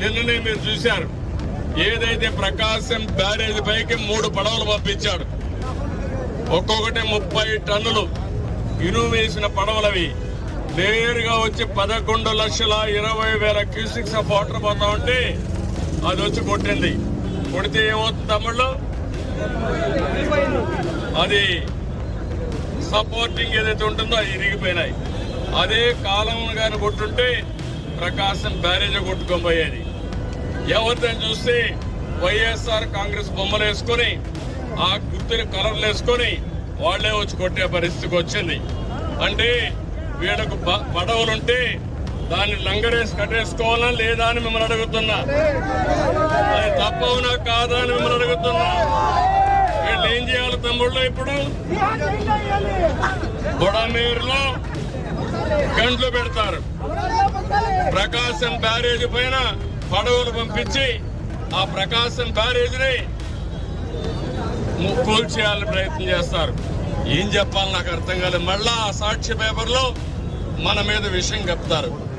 నిన్ననే మీరు చూశారు. ఏదైతే ప్రకాశం బ్యారేజ్ పైకి మూడు పడవలు పంపించాడు. ఒక్కొక్కటి ముప్పై టన్నులు ఇనుము వేసిన పడవలవి. నేరుగా వచ్చి పదకొండు లక్షల ఇరవై వేల క్యూసిక్స్ ఆఫ్ వాటర్ పోతా ఉంటే అది వచ్చి కొట్టింది. కొడితే ఏమవుతుంది తమ్ముళ్ళు? అది సపోర్టింగ్ ఏదైతే ఉంటుందో అది ఇరిగిపోయినాయి. అదే కాలం కానీ కొట్టుంటే ప్రకాశం బ్యారేజ్ కొట్టుకొని పోయేది. ఎవరిని చూస్తే వైఎస్ఆర్ కాంగ్రెస్ బొమ్మలు వేసుకొని ఆ గుర్తుని కలర్లు వేసుకొని వాళ్ళే వచ్చి కొట్టే పరిస్థితికి వచ్చింది. అంటే వీళ్ళకు బ- పడవలుంటే దాన్ని లంగరేసి కట్టేసుకోవాలా లేదా అని మిమ్మల్ని అడుగుతున్నా. అది తప్పవునా కాదా అని మిమ్మల్ని అడుగుతున్నా. వీళ్ళు ఏం చేయాలి తమ్ముళ్ళు ఇప్పుడు? బుడమేరులో గంటలు పెడతారు. ప్రకాశం బ్యారేజ్ పైన పడవలు పంపించి ఆ ప్రకాశం బ్యారేజ్ని ము- కూల్చేయాలని ప్రయత్నం చేస్తారు. ఏం చెప్పాలి నాకు అర్థం కాలేదు. మళ్ళా ఆ సాక్షి పేపర్లో మన మీద విషయం చెప్తారు.